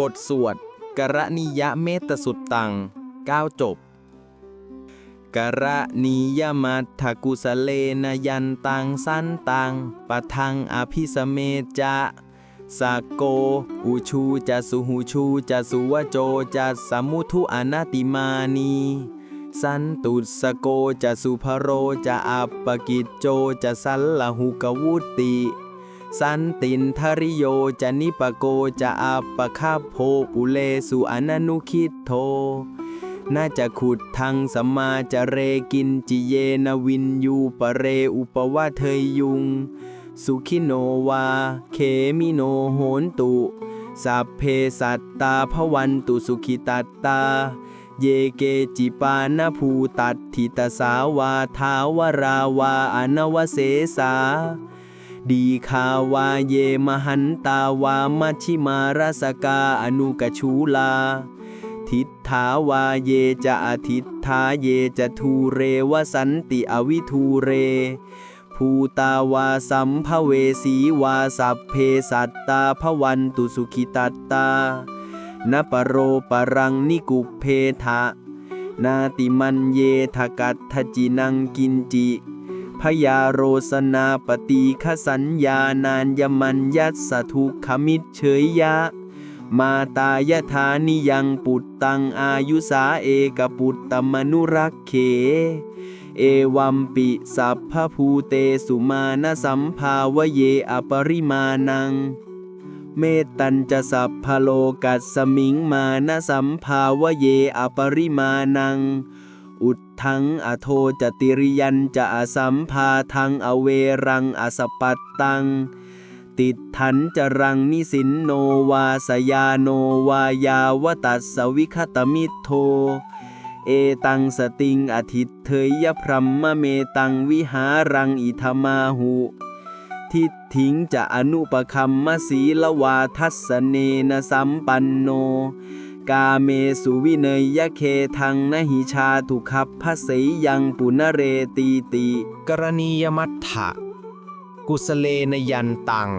บทสวด กรณียเมตสุตตังก้าวจบ กรณียมัตถกุสเลนยันตังสันตังปะทังอภิสเมจะสกโก อุชูจะสุหูชูจะสุวโจจะสมุทุอนาติมานีสันตุสโกจะสุภโรจะอัปปกิจโจจะสัลลหุกวุติ สันตินทริโยจะนิปโกจะอัปปคาโพปุเลสุอนันุคิดโทน่าจะขุดทังสมมาจะเรกินจิเยนวินยูปะเรอุปวาเทยยุง สุขิโนวา เขมิโนโหนตุสัพเพสัตตาพวันตุสุขิตัตตา เยเกจิปานภูตัดทิตสาวาทาวราวาอนวเสสา ดีคาวาเยมหันตาวามัชิมารสกาอนุกชูลา ทิฏฐาวาเยจะอทิฏฐาเยจะทูเรวสันติอวิทูเร ภูตาวาสัมภเวสีวาสัพเพสัตตาพวันตุสุขิตัตตานปโรปรังนิกุเพทะ นาติมันเยทกัตทจินังกินจิ พยาโรสนาปฏิขสัญญานานยมันยัสสทุขมิตเฉยยะ มาตายธานิยังปุตตังอายุสาเอกปุตตมนุรักเข เอวัมปิสัพพภูเตสุมาณสัมภาวเยอปริมาณังเมตตัญจะสัพพโลกัสมิงมาณสัมภาวเยอปริมาณัง ทังอโทจติริยันจะอสัมภาทังอเวรังอสปัตตัง ติดทันจรังนิสินโนวาสยาโนวายาวตัสสวิคตมิโท เอตังสติงอธิตเทยยพรัมมเมตังวิหารังอิธมาหุทิถิงจะอนุปคัมมสีละวาทัสเนนะสัมปันโน กาเมสุวิเนยยะเคทังนหิชาทุคับพพะสยยังปุณเรตีติ กรณียมัตถะ กุสเลนยันตัง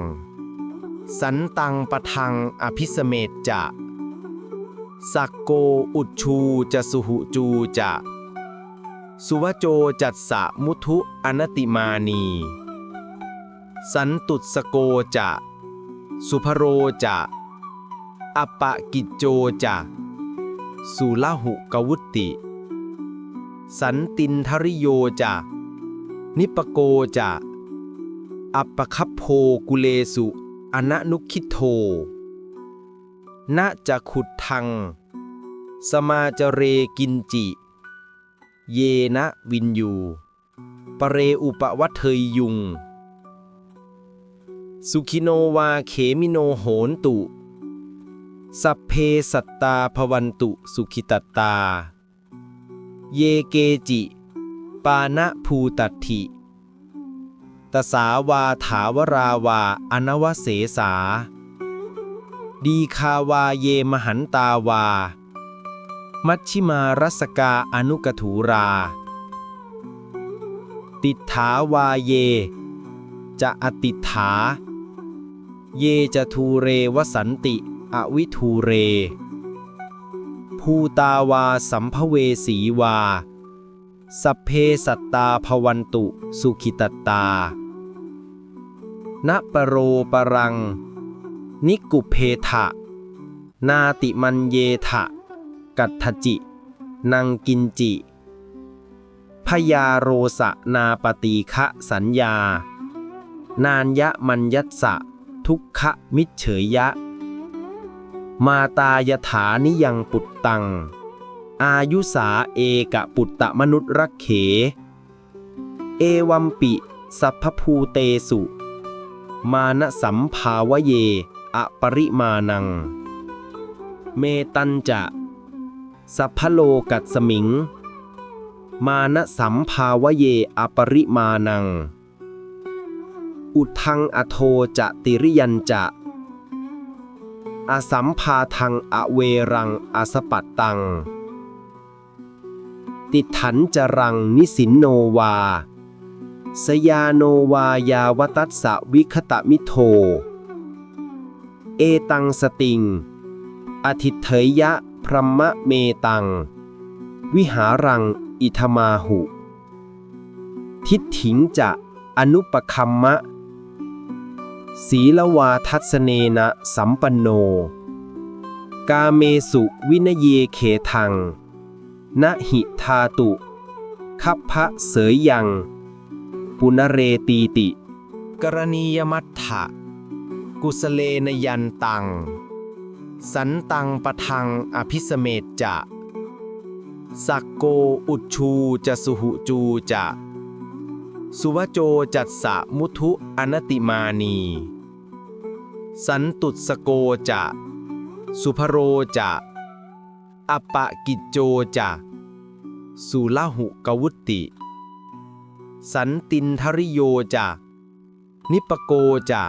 สันตังปะทังอภิสเมจจะสักโกอุดชูจะสุหุจูจะสุวโจจัตสะมุทุอนติมานี สันตุสโกจะ สุภโรจะ อปะกิจโจจะสุลหุกวุติ สันตินทริโยจะนิปโกจะอัปปคัพโพกุเลสุอนะนุคิโทนะจะขุดทัง สมาจเรกินจิ เยนะวินยู ปเรอุปวัตเทยยุง สุขิโนวาเขมิโนโหนตุ สัพเพสัตตาภวันตุสุขิตตา เยเกจิ ปานะภูตัตถิ ตสาวาถาวราวาอนวเสสา ดีคาวาเยมหันตาวา มัชชิมารัสกาอนุกถูรา ติถาวาเย จะอติถา เยจะทูเรวสันติ อวิทูเร ภูตาวาสัมภเวสีวา สัพเพสัตตาภวันตุสุขิตตา ณปโรปรัง นิกุเพทะ นาติมันเยทะ กัตถจิ นังกินจิ พยาโรสะนาปตีฆะสัญญา นานยะมัญยัสสะทุกขมิจเฉยยะ มาตายถานิยังปุตตัง อายุสาเอกะปุตตะมนุษย์รักเข เอวัมปิ สัพพภูเตสุ มานะสัมภาวเย อปริมาณัง เมตันจะ สัพพโลกัสสมิง มานะสัมภาวเย อปริมาณัง อุทังอโทจะติริยันจะ อสัมภาทังอเวรังอสปัตตัง ติถันจรังนิสินโนวา สยาโนวายาวตัสสะวิคตมิโท เอตังสติง อธิเถยยะพรหมเมตัง วิหารังอิทมาหุ ทิฏฐิงจะอนุปคัมมะ ศีลวาทัสเนนะสัมปันโน กาเมสุวินเยเขทังนะหิทาตุ คัพพะเสยยัง ปุณเรตีติ กรณียมัตถะ กุสเลนยันตัง สันตังปะทังอภิสเมตจะ สักโกอุชชูจะสุหุจูจะ สุวโจจัตสะมุทุอนติมานี สันตุสโกจะ สุภโรจะอปะกิจโจจะสุลหุกวุตติสันตินทริโยจะนิปโกจะ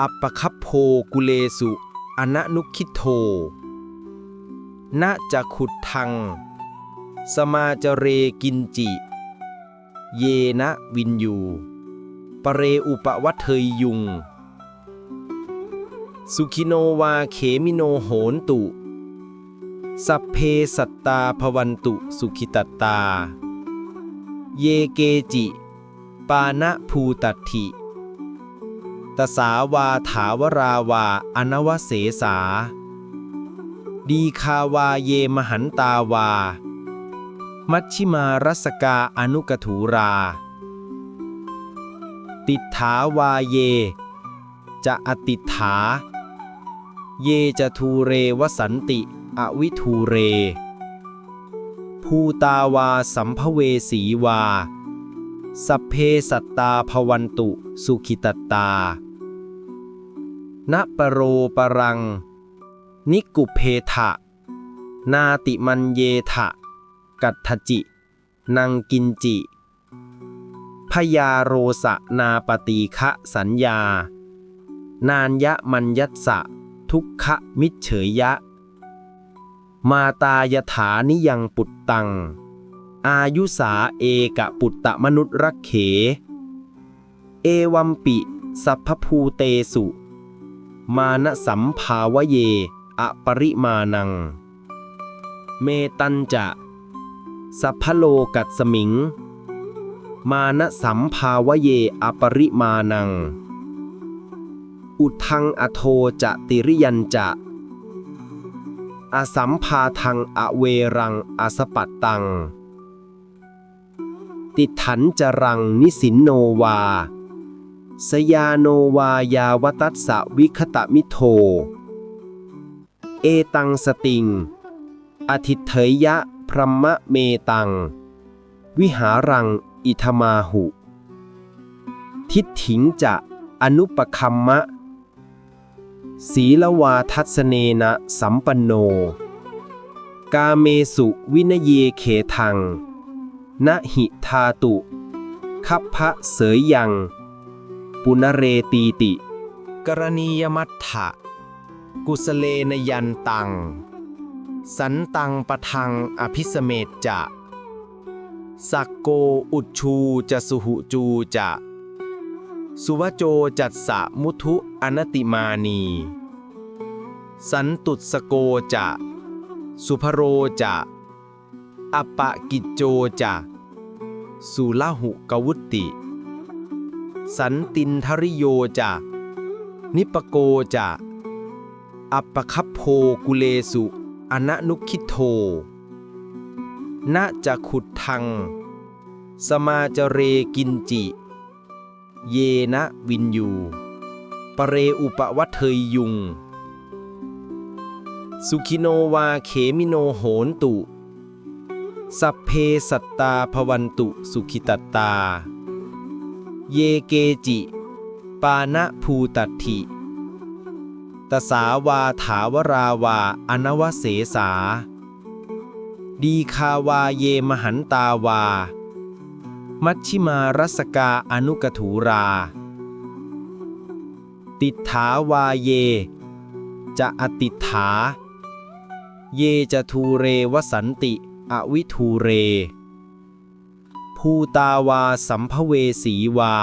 อัปปคัพโพกุเลสุอนนุคิโทณจะขุดทัง สมาจเรกินจิ เยนะวินยูปเรอุปวัตเทยยุง สุขิโนวาเขมิโนโหนตุ สัพเพสัตตาภวันตุสุขิตตา เยเกจิ ปานะภูตัตถิตสาวาถาวราวาอนวเสสา ดีคาวาเยมหันตาวา มัชชิมารัสกาอนุกถูรา ติถาวาเย จะอติถา เยจะทูเรวสันติ อวิทูเร ภูตาวาสัมภเวสีวา สัพเพสัตตาภวันตุสุขิตตา ณปโรปรัง นิกุเพทะนาติมันเยทะ กัตถจินังกินจิ พยาโรสนาปตีคะสัญญา นานยะมัญยัสะ ทุกขมิเฉยยะ มาตายถานิยังปุตตัง อายุสาเอกะปุตตะมนุษย์รักเข เอวัมปิสัพพภูเตสุ มานะสัมภาวเย อปริมาณัง เมตันจะ สัพพโลกัสสมิง มานะสัมภาวเยอปริมาณัง อุทังอโทจะติริยันจะอสัมภาทังอเวรังอสปัตตัง ติถันจรังนิสินโนวา สยาโนวายาวตัสสวิคตมิโท เอตังสติง อธิเถยยะพรหมเมตัง วิหารัง อิทมาหุ ทิฏฐิงจะอนุปคัมมะ ศีลวาทัสเนนะสัมปันโน กาเมสุวินเยเขทังนะหิทาตุคัพพะเสยยัง ปุณเรตีติ กรณียมัตถะ กุสเลนยันตัง สันตังปะทังอภิสเมตจะสักโกอุชชูจะสุหุจูจะสุวโจจัตสะมุทุอนติมานี สันตุสโกจะ สุภโรจะอปะกิจโจจะสุลหุกวุตติสันตินทริโยจะนิปโกจะอัปปคัพโพกุเลสุ อนะนุคิโทณจะขุดทัง สมาจเรกินจิ เยนะวินยู ปเรอุปวัตเทยยุง สุขิโนวาเขมิโนโหนตุ สัพเพสัตตาภวันตุสุขิตตตาเยเกจิ ปานะภูตัตถิ ตสาวาถาวราวา อนวเสสา ดีคาวาเยมหันตาวา มัชชิมารัสกาอนุกถูรา ติถาวาเย จะอติถา เยจะทูเรวสันติ อวิทูเร ภูตาวาสัมภเวสีวา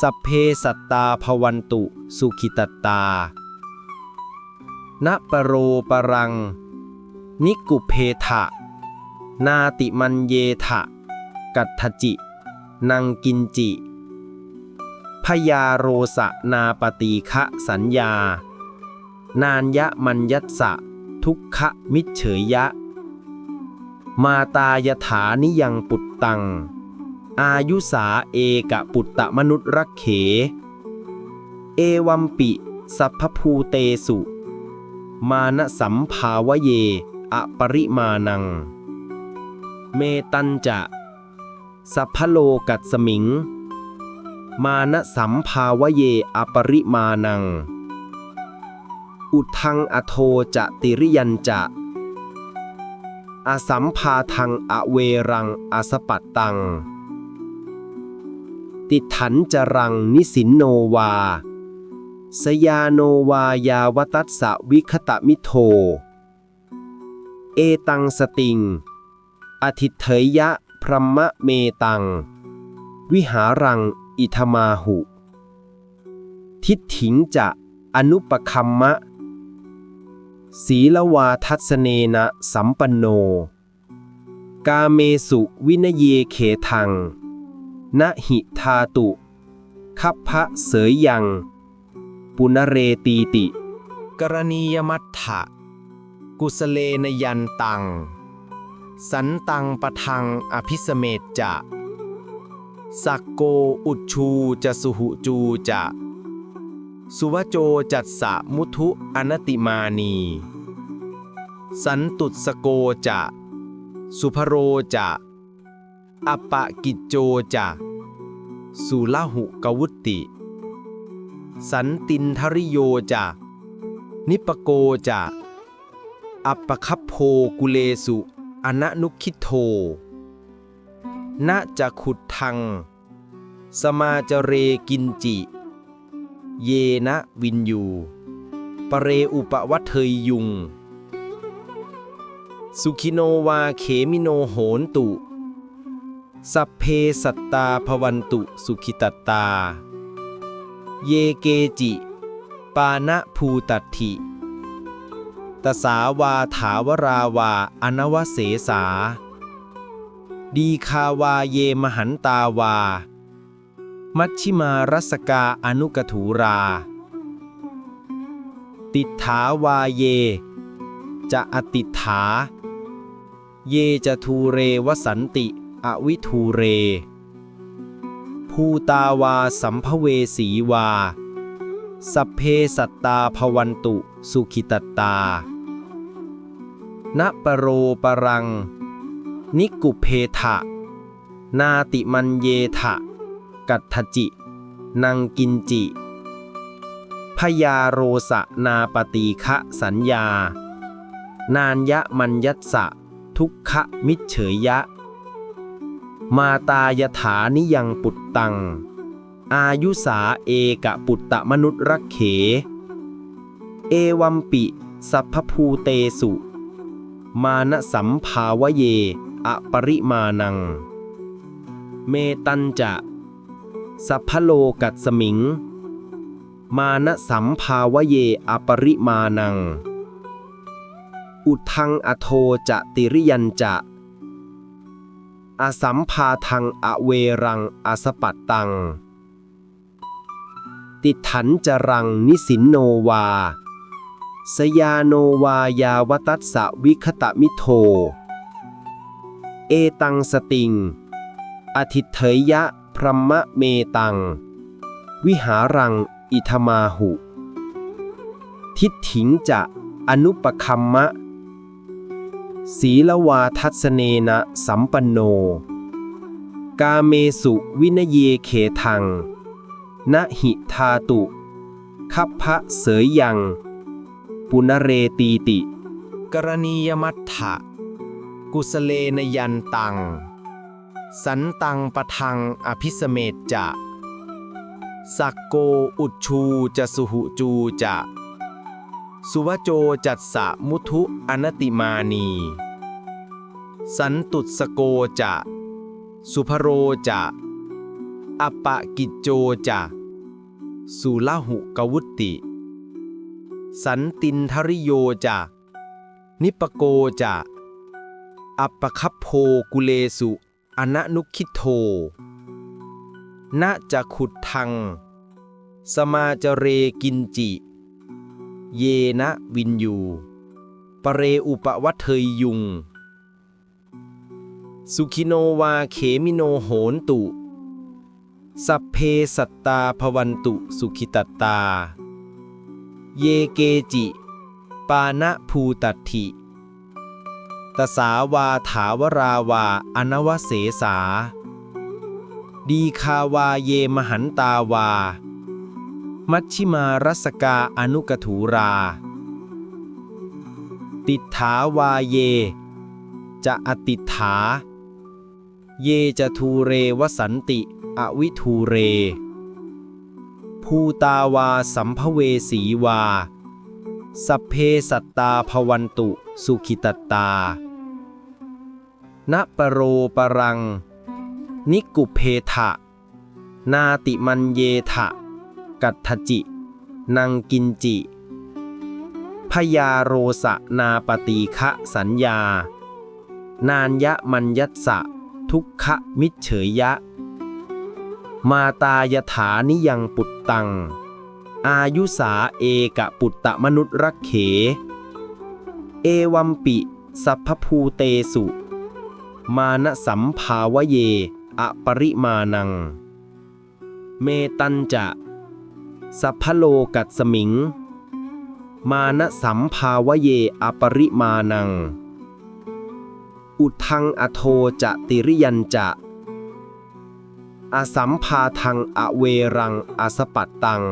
สัพเพสัตตาภวันตุ สุขิตตตา ณปโรปรัง นิกุเพทะ นาติมันเยทะ กัตถจิ นังกินจิ พยาโรสะนาปตีฆะสัญญา นานยะมัญยัสะ ทุกขะมิเฉยยะ มาตายถานิยังปุตตัง อายุสาเอกะปุตตะมนุษย์รักเข เอวัมปิ สัพพภูเตสุ มานะสัมภาวเย อปริมาณัง เมตันจะ สัพพโลกัสมิง มานะสัมภาวเย อปริมาณัง อุทังอโทจะติริยันจะอสัมภาทังอเวรังอสปัตตัง ติถันจรังนิสินโนวา สยาโนวายาวตัสสะวิคตะมิโท เอตังสติง อธิเถยะพรหมะเมตัง วิหารังอิทมาหุ ทิฏฐิงจะอนุปคัมมะ ศีลวาทัสเนนะสัมปันโน กาเมสุวินเยเขทัง นะหิทาตุคัพพะเสยยัง ปุณเรตีติ กรณียมัตถะ กุสเลนยันตัง สันตังปะทังอภิสเมตจะสักโกอุดชูจะสุหุจูจะสุวโจจัตสะมุทุอนติมานี สันตุสโกจะ สุภโรจะอปปะกิจโจจะสุลหุกวุตติ สันตินทริโยจะ นิปโกจะ อัปปคัพโพกุเลสุอนะนุคิโทนะจะขุดทัง สมาจเรกินจิ เยนะวินยูปเรอุปวัตเทยยุง สุขิโนวาเขมิโนโหนตุ สัพเพสัตตาภวันตุสุขิตตตา เยเกจิ ปานะภูตัตถิ ตสาวาถาวราวาอนวเสสา ดีคาวาเยมหันตาวา มัชชิมารัสกาอนุกถูรา ติถาวาเย จะอติถา เยจะทูเรวสันติ อวิทูเร ภูตาวาสัมภเวสีวา สัพเพสัตตาภวันตุสุขิตตา ณปโรปรัง นิกุเพทะ นาติมันเยทะ กัตถจิ นังกินจิ พยาโรสะนาปตีฆะสัญญา นานยะมัญยัสสะ ทุกขะมิจเฉยยะ มาตายถานิยังปุตตัง อายุสาเอกะปุตตะมนุษย์รักเข เอวัมปิ สัพพภูเตสุ มานะสัมภาวเย อปริมาณัง เมตันจะ สัพพโลกัสมิง มานะสัมภาวเย อปริมาณัง อุทังอโทจะติริยันจะ อสัมภาทังอเวรังอสปัตตัง ติถันจรังนิสินโนวา สยาโนวายาวตัสสะวิคตมิโท เอตังสติง อธิเถยยะพรหมะเมตัง วิหารังอิทมาหุ ทิฏฐิงจะอนุปคัมมะ ศีลวาทัสเนนะสัมปันโน กาเมสุวินเยเขทังนะหิทาตุ คัพพะเสยยัง ปุณเรตีติ กรณียมัตถะ กุสเลนยันตัง สันตังปะทังอภิสเมตจะ สักโกอุดชูจะสุหุจูจะ สุวโจจัตสะมุทุอนติมานี สันตุสโกจะ สุภโรจะอปะกิจโจจะสุลหุกวุตติสันตินทริโยจะนิปโกจะอปปคัพโพกุเลสุอนนุคิโทณจะขุดทัง สมาจเรกินจิ เยนะวินยูปเรอุปวัตเทยยุง สุขิโนวาเขมิโนโหนตุ สัพเพสัตตาภวันตุสุขิตตา เยเกจิ ปานะภูตัตถิตสาวาถาวราวาอนวเสสา ดีคาวาเยมหันตาวา มัชชิมารัสกาอนุกถูรา ติถาวาเย จะอติถา เยจะทูเรวสันติ อวิทูเร ภูตาวาสัมภเวสีวา สัพเพสัตตาภวันตุสุขิตตา ณปโรปรัง นิกุเพทะ นาติมันเยทะ กัตถจินังกินจิ พยาโรสนาปตีคะสัญญา นานยะมัญยัสะ ทุกขมิเฉยยะ มาตายถานิยังปุตตัง อายุสาเอกะปุตตะมนุษย์รักเข เอวัมปิสัพพภูเตสุ มานะสัมภาวเย อปริมาณัง เมตันจะ สัพพโลกัสสมิง มานะสัมภาวเยอปริมาณัง อุทังอโทจะติริยันจะอสัมภาทังอเวรังอสปัตตัง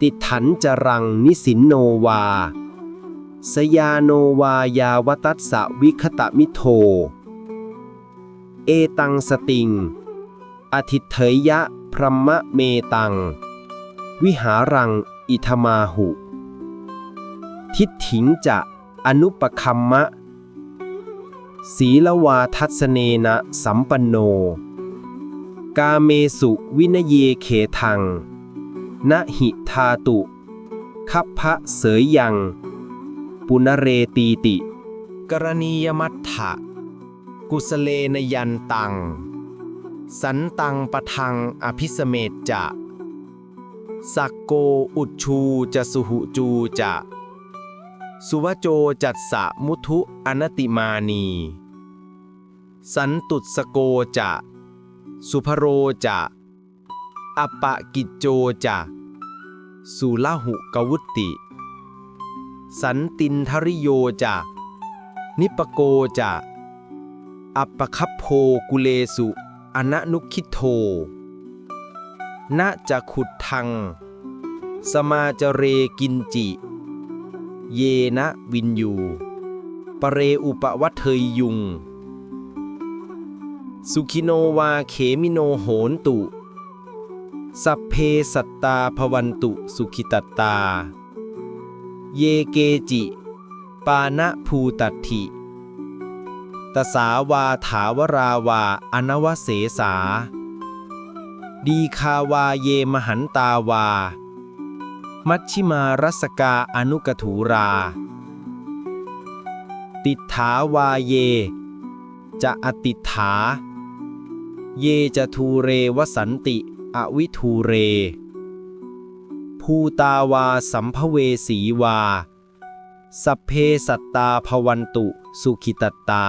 ติถันจรังนิสินโนวา สยาโนวายาวตัสสะวิคตมิโท เอตังสติง อธิเถยยะพรหมเมตัง วิหารัง อิทมาหุ ทิฏฐิงจะอนุปคัมมะ ศีลวาทัสเนนะสัมปันโน กาเมสุวินเยเขทังนะหิทาตุคัพพะเสยยัง ปุณเรตีติ กรณียมัตถะ กุสเลนยันตัง สันตังปะทังอภิสเมตจะสักโกอุดชูจะสุหุจูจะสุวโจจัตสะมุทุอนติมานี สันตุสโกจะ สุภโรจะอปะกิจโจจะสุลหุกวุตติสันตินทริโยจะนิปโกจะอัปปคัพโพกุเลสุ อนะนุคิโทณจะขุดทัง สมาจเรกินจิ เยนะวินยู ปเรอุปวัตเทยยุง สุขิโนวาเขมิโนโหนตุ สัพเพสัตตาภวันตุสุขิตตตาเยเกจิ ปานะภูตัตถิ ตสาวาถาวราวา อนวเสสา ดีคาวาเยมหันตาวา มัชชิมารัสกาอนุกถูรา ติถาวาเย จะอติถา เยจะทูเรวสันติ อวิทูเร ภูตาวาสัมภเวสีวาสัพเพสัตตาภวันตุ สุขิตตตา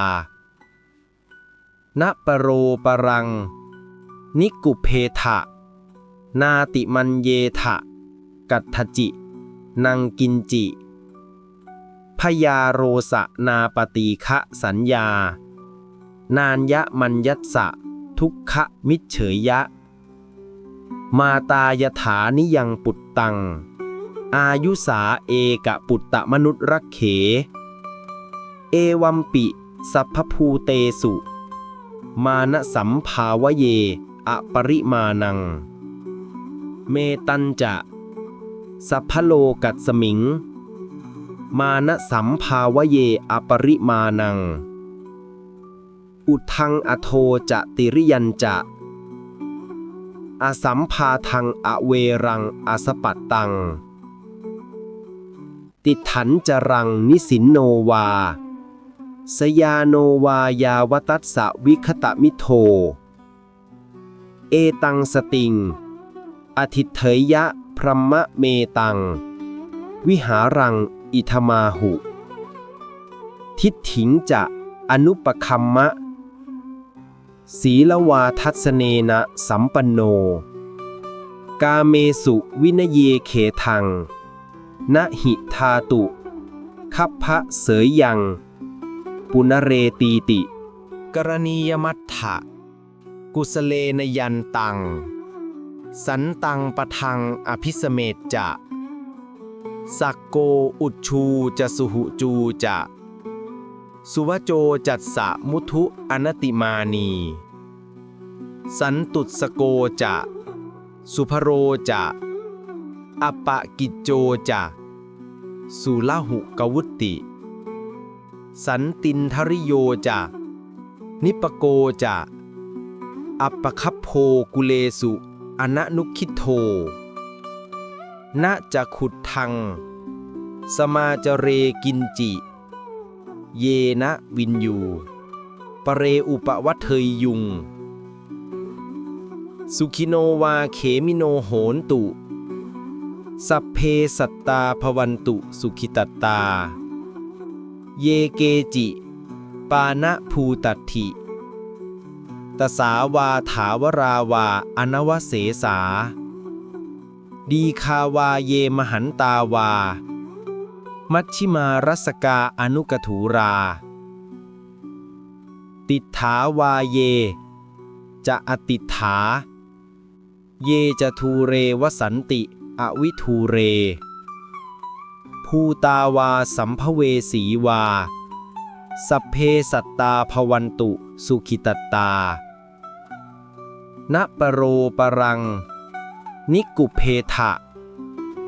ณปโรปรัง นิกุเพทะ นาติมันเยทะ กัตถจิ นังกินจิ พยาโรสะนาปตีคะสัญญา นานยะมัญยัสะ ทุกขมิเฉยยะ มาตายถานิยังปุตตัง อายุสาเอกะปุตตะมนุษย์รักเข เอวัมปิ สัพพภูเตสุ มานะสัมภาวเย อปริมาณัง เมตันจะ สัพพโลกัสสมิง มานะสัมภาวเย อปริมาณัง อุทังอโทจะติริยันจะอสัมภาทังอเวรังอสปัตตัง ติถันจรังนิสินโนวา สยาโนวายาวตัสสะวิคตมิโท เอตังสติง อธิเถยยะพรหมเมตัง วิหารังอิทมาหุ ทิฏฐิงจะอนุปคัมมะ ศีลวาทัสเนนะสัมปันโน กาเมสุวินเยเขทัง นะหิทาตุ คัพพะเสยยัง ปุณเรตีติ กรณียมัตถะ กุสเลนยันตัง สันตังปะทังอภิสเมจจะ สักโกอุดชูจะสุหุจูจะ สุวโจจัตสะมุทุอนติมานี สันตุสโกจะ สุภโรจะอปะกิจโจจะ สุลหุกวุตติ สันตินทริโยจะ นิปโกจะ อัปปคัพโพกุเลสุอนะนุคิโทนะจะขุดทัง สมาจเรกินจิ เยนะวินยูปเรอุปวัตเทยยุง สุขิโนวาเขมิโนโหนตุ สัพเพสัตตาภวันตุสุขิตตตา เยเกจิ ปานะภูตัตถิ ตสาวาถาวราวาอนวเสสา ดีคาวาเยมหันตาวา มัชชิมารัสกาอนุกถูรา ติถาวาเย จะอติถา เยจะทูเรวสันติ อวิทูเร ภูตาวาสัมภเวสีวา สัพเพสัตตาภวันตุสุขิตตา ณปโรปรัง นิกุเพทะ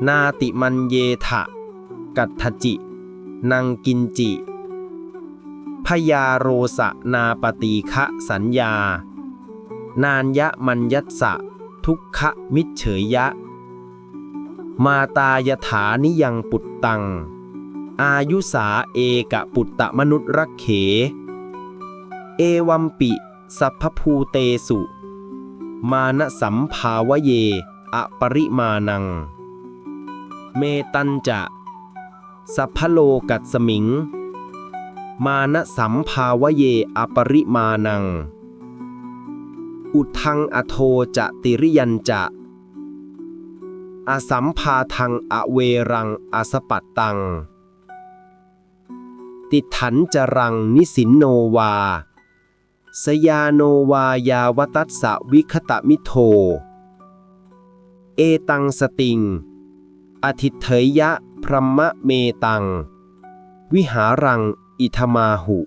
นาติมันเยทะ กัตถจิ นังกินจิ พยาโรสะนาปตีคะสัญญา นานยะมัญยัสสะ ทุกขมิจเฉยยะ มาตายถานิยังปุตตัง อายุสาเอกะปุตตะมนุษย์รักเข เอวัมปิ สัพพภูเตสุ มานะสัมภาวเย อปริมานัง เมตันจะ สัพพโลกัสมิง มานะสัมภาวเย อปริมานัง อุทังอโทจะติริยันจะ อสัมภาทังอเวรังอสปัตตัง ติถันจรังนิสินโนวา สยาโนวายาวตัสสะวิคตมิโท เอตังสติง อธิเถยยะพรหมเมตัง วิหารังอิทมาหุ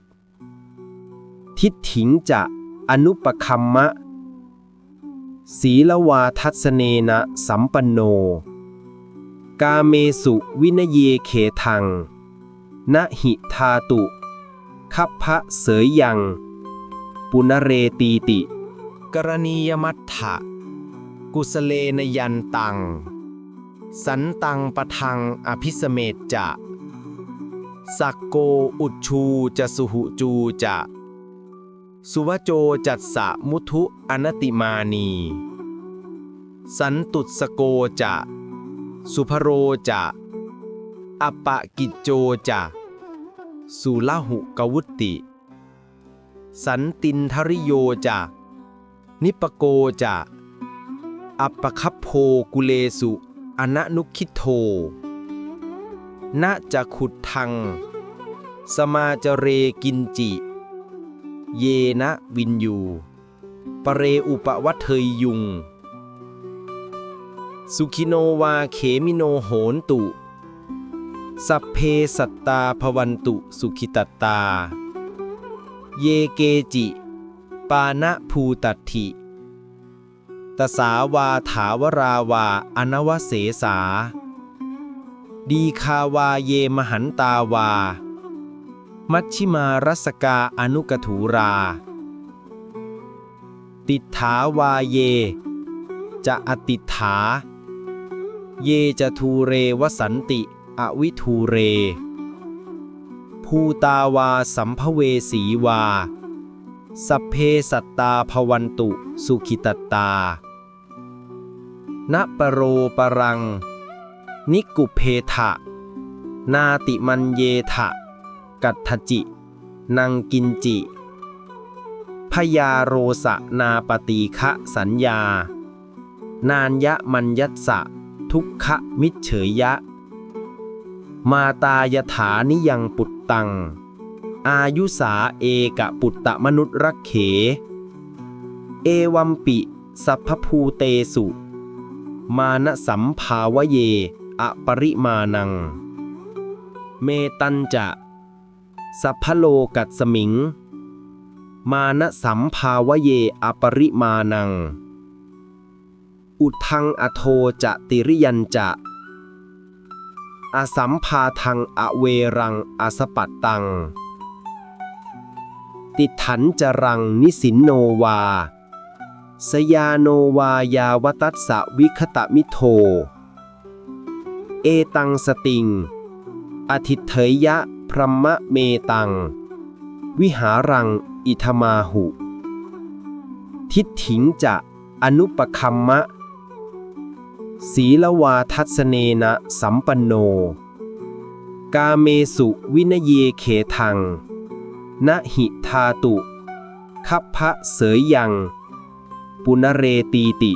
ทิฏฐิงจะอนุปคัมมะ ศีลวาทัสเนนะสัมปันโน กาเมสุวินเยเขทังนะหิทาตุคัพพะเสยยัง ปุณเรตีติ กรณียมัตถะ กุสเลนยันตัง สันตังปะทังอภิสเมจจะ สักโกอุดชูจะสุหุจูจะ สุวโจจัตสะมุทุอนติมานี สันตุสโกจะ สุภโรจะอปะกิจโจจะสุลหุกวุติ สันตินทริโยจะนิปโกจะอัปปคัพโพกุเลสุอนนุคิโทนะจะขุดทัง สมาจเรกินจิ เยนะวินยูปเรอุปวัตเทยยุง สุขิโนวาเขมิโนโหนตุ สัพเพสัตตาภวันตุสุขิตตา เยเกจิ ปานะภูตัตถิตสาวาถาวราวาอนวเสสา ดีคาวาเยมหันตาวา มัชชิมารัสกาอนุกถูรา ติถาวาเย จะอติถา เยจะทูเรวสันติ อวิทูเร ภูตาวาสัมภเวสีวา สัพเพสัตตาภวันตุ สุขิตตา ณปโรปรัง นิกุเพทะ นาติมันเยทะ กัตถจินังกินจิ พยาโรสนาปตีคะสัญญา นานยะมัญยัสะ ทุกขมิจเฉยยะ มาตายถานิยังปุตตัง อายุสาเอกะปุตตะมนุษย์รักเข เอวัมปิสัพพภูเตสุ มานสัมภาวเย อปริมาณัง เมตันจะ สัพพโลกัสสมิง มานะสัมภาวเยอปริมาณัง อุทังอโทจะติริยันจะอสัมภาทังอเวรังอสปัตตัง ติถันจรังนิสินโนวา สยาโนวายาวตัสสวิคตมิโท เอตังสติง อธิเถยยะ พรหมเมตัง วิหารัง อิทมาหุ ทิฏฐิงจะอนุปคัมมะ ศีลวาทัสเนนะสัมปันโน กาเมสุวินเยเขทังนะหิทาตุคัพพะเสยยัง ปุณเรตีติ